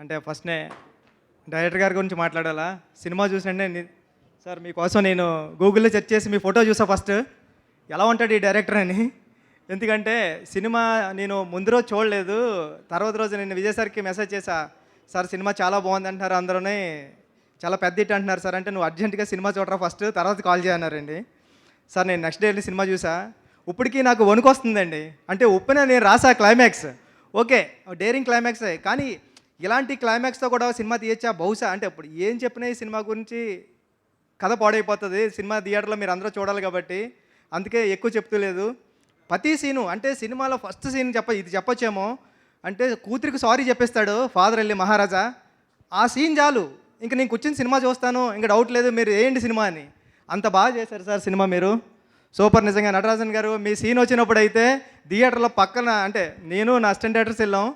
అంటే ఫస్ట్నే డైరెక్టర్ గారి గురించి మాట్లాడాలా? సినిమా చూసినంటే సార్ మీకోసం నేను గూగుల్లో సెర్చ్ చేసి మీ ఫోటో చూసా ఫస్ట్. ఎలా ఉంటాడు ఈ డైరెక్టర్ అని? ఎందుకంటే సినిమా నేను ముందు రోజు చూడలేదు. తర్వాత రోజు నేను విజయసార్కి మెసేజ్ చేశా. సార్ సినిమా చాలా బాగుంది అంటున్నారు అందరూనే. చాలా పెద్ద ఇట్ అంటున్నారు సార్. అంటే నువ్వు అర్జెంటుగా సినిమా చూడరా ఫస్ట్ తర్వాత కాల్ చేయన్నారండి సార్ నేను నెక్స్ట్ డే వెళ్ళి సినిమా చూసా. ఇప్పటికీ నాకు వణుకు వస్తుందండి అంటే ఉప్పున నేను రాసా క్లైమాక్స్. Okay daring క్లైమాక్సే. కానీ ఇలాంటి క్లైమాక్స్తో కూడా సినిమా తీయచ్చా? బహుశా అంటే ఇప్పుడు ఏం చెప్పినా ఈ సినిమా గురించి కథ పాడైపోతుంది. సినిమా థియేటర్లో మీరు అందరూ చూడాలి కాబట్టి అందుకే ఎక్కువ చెప్తూ లేదు. ప్రతి సీను అంటే సినిమాలో ఫస్ట్ సీన్ చెప్ప ఇది చెప్పొచ్చేమో. అంటే కూతురికి సారీ చెప్పేస్తాడు ఫాదర్ వెళ్ళి మహారాజా. ఆ సీన్ చాలు. ఇంక నేను కూర్చొని సినిమా చూస్తాను. ఇంకా డౌట్ లేదు. మీరు ఏంటి సినిమా అని. అంత బాగా చేశారు సార్ సినిమా మీరు. సూపర్ నిజంగా నటరాజన్ గారు మీ సీన్ వచ్చినప్పుడు అయితే థియేటర్లో పక్కన అంటే నేను నా అసిస్టెంట్ డైరెక్టర్స్ వెళ్ళాం.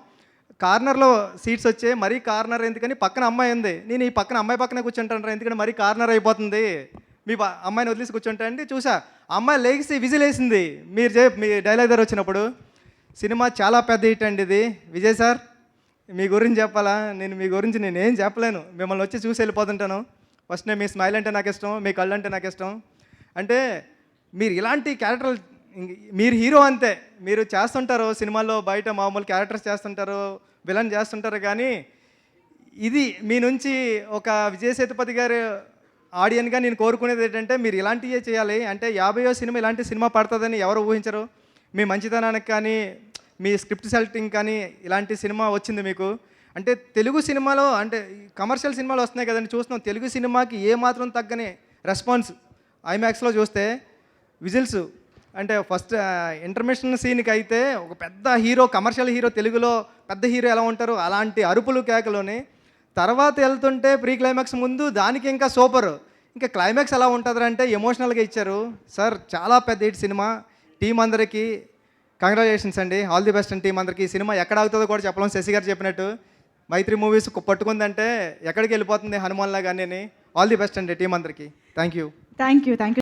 కార్నర్లో సీట్స్ వచ్చే మరీ కార్నర్ ఎందుకని పక్కన అమ్మాయి ఉంది. నేను ఈ పక్కన అమ్మాయి పక్కనే కూర్చుంటాను ఎందుకంటే మరీ కార్నర్ అయిపోతుంది. మీ అమ్మాయిని వదిలేసి కూర్చుంటా అండి చూసా అమ్మాయి లేచి విజిల్ వేసింది. మీరు చే మీ డైలాగ్ దగ్గర వచ్చినప్పుడు సినిమా చాలా పెద్ద హిట్ అండి ఇది. విజయ్ సార్ మీ గురించి చెప్పాలా? నేను మీ గురించి నేను ఏం చెప్పలేను. మిమ్మల్ని వచ్చి చూసి వెళ్ళిపోతుంటాను. ఫస్ట్ నేను మీ స్మైల్ అంటే నాకు ఇష్టం మీ కళ్ళు అంటే నాకు ఇష్టం. అంటే మీరు ఇలాంటి క్యారెక్టర్ మీరు హీరో అంతే. మీరు చేస్తుంటారు సినిమాల్లో బయట మామూలు క్యారెక్టర్స్ చేస్తుంటారు విలన్ చేస్తుంటారు కానీ ఇది మీ నుంచి ఒక విజయసేతుపతి గారు ఆడియన్గా నేను కోరుకునేది ఏంటంటే మీరు ఇలాంటివే చేయాలి. అంటే యాభైయో సినిమా ఇలాంటి సినిమా పడుతుందని ఎవరు ఊహించరు. మీ మంచితనానికి కానీ మీ స్క్రిప్ట్ సెలెక్టింగ్ కానీ ఇలాంటి సినిమా వచ్చింది మీకు. అంటే తెలుగు సినిమాలో అంటే కమర్షియల్ సినిమాలు వస్తున్నాయి కదండి చూస్తున్నాం. తెలుగు సినిమాకి ఏ మాత్రం తగ్గని రెస్పాన్స్ ఐమాక్స్లో చూస్తే విజిల్స్ అంటే ఫస్ట్ ఇంటర్మిషన్ సీన్కి అయితే ఒక పెద్ద హీరో కమర్షియల్ హీరో తెలుగులో పెద్ద హీరో ఎలా ఉంటారు అలాంటి అరుపులు కేకలోని. తర్వాత వెళ్తుంటే ప్రీ క్లైమాక్స్ ముందు దానికి ఇంకా సూపర్. ఇంకా క్లైమాక్స్ ఎలా ఉంటుందంటే ఎమోషనల్గా ఇచ్చారు. సార్ చాలా పెద్ద హిట్ సినిమా. టీం అందరికీ కంగ్రాచులేషన్స్ అండి. All the best and team అందరికీ. సినిమా ఎక్కడ అవుతుందో కూడా చెప్పలేం. శశి గారు చెప్పినట్టు. మైత్రి మూవీస్ పట్టుకుందంటే ఎక్కడికి వెళ్ళిపోతుంది హనుమాన్లా కానీ ఆల్ ది బెస్ట్ అండి టీం అందరికీ. Thank you. Thank you thank you